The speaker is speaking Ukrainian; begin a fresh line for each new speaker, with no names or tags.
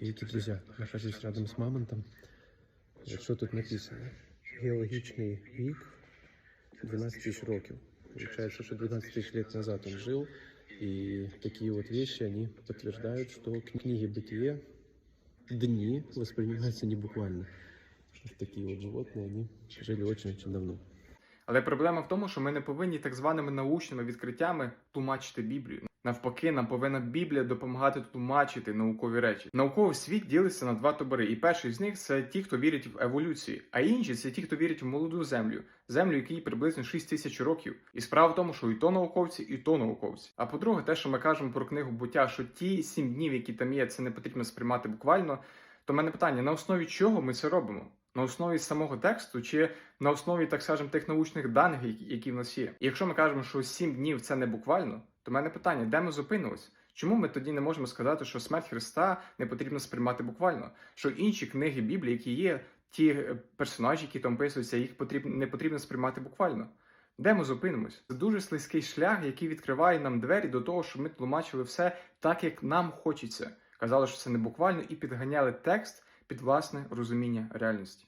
Видите, друзья, нахожусь рядом с мамонтом. Вот что тут написано. Геологічний вік 12 тысяч років. Получается, что 12 тысяч лет назад он жил. И такие вот вещи, они подтверждают, что книги «Бытие» дни воспринимаются не буквально. Что такие вот животные, они жили очень-очень давно.
Але проблема в тому, що ми не повинні так званими научними відкриттями тлумачити Біблію. Навпаки, нам повинна Біблія допомагати тлумачити наукові речі. Науковий світ ділиться на два табори, і перший з них це ті, хто вірить в еволюцію, а інші це ті, хто вірить в молоду землю, землю, якій приблизно 6 тисяч років. І справа в тому, що і то науковці, і то науковці. А по-друге, те, що ми кажемо про книгу буття, що ті сім днів, які там є, це не потрібно сприймати буквально. То в мене питання: на основі чого ми це робимо? На основі самого тексту чи на основі, так скажемо, тих научних даних, які- в нас є. І якщо ми кажемо, що сім днів це не буквально, то в мене питання, де ми зупинились? Чому ми тоді не можемо сказати, що смерть Христа не потрібно сприймати буквально? Що інші книги Біблії, які є, ті е, персонажі, які там описуються, їх потрібно не потрібно сприймати буквально. Де ми зупинимось? Це дуже слизький шлях, який відкриває нам двері до того, щоб ми тлумачили все так, як нам хочеться. Казали, що це не буквально, і підганяли текст під власне розуміння реальності.